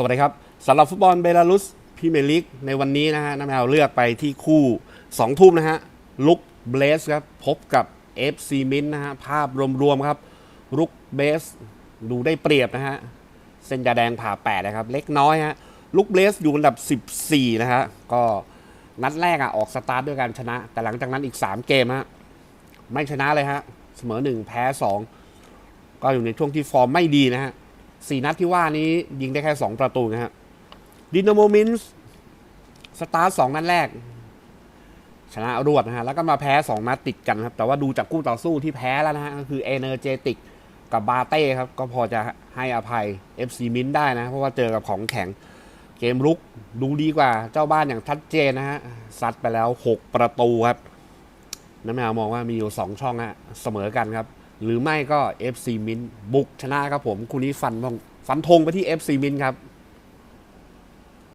สวัสดีครับสำหรับฟุตบอลเบลารุสพรีเมียร์ลีกในวันนี้นะฮะน้ำแมวเลือกไปที่คู่ 2 ทุ่มนะฮะลุกเบสครับพบกับ FC มินนะฮะภาพรวมๆครับลุกเบสดูได้เปรียบนะฮะเส้นยาแดงผ่าแปดนะครับ เล็กน้อยฮะลุกเบสอยู่อันดับ 14 นะฮะก็นัดแรกอะออกสตาร์ทด้วยการชนะ แต่หลังจากนั้นอีก 3 เกมฮะไม่ชนะเลยฮะเสมอ 1 แพ้ 2 ก็อยู่ในช่วงที่ฟอร์มไม่ดีนะฮะ สี่นัดที่ว่านี้ยิงได้แค่2ประตูนะฮะดินาโมมินส์สตาร์สองนัดแรก ชนะรวดนะฮะ แล้วก็มาแพ้2นัดติดกันครับ แต่ว่าดูจากคู่ต่อสู้ที่แพ้แล้วนะฮะก็คือเอเนอร์เจติกกับบาเต้ครับ ก็พอจะให้อภัย FC มินได้นะ เพราะว่าเจอกับของแข็งเกมรุกดูดีกว่าเจ้าบ้านอย่างชัดเจนนะฮะซัดไปแล้ว 6 ประตูครับน้ำแมวมองว่ามีอยู่ 2 ช่องฮะเสมอกันครับ หรือไม่ก็ FC มินบุกชนะครับผมคู่นี้ฟันฟันธงไปที่ FC มินครับ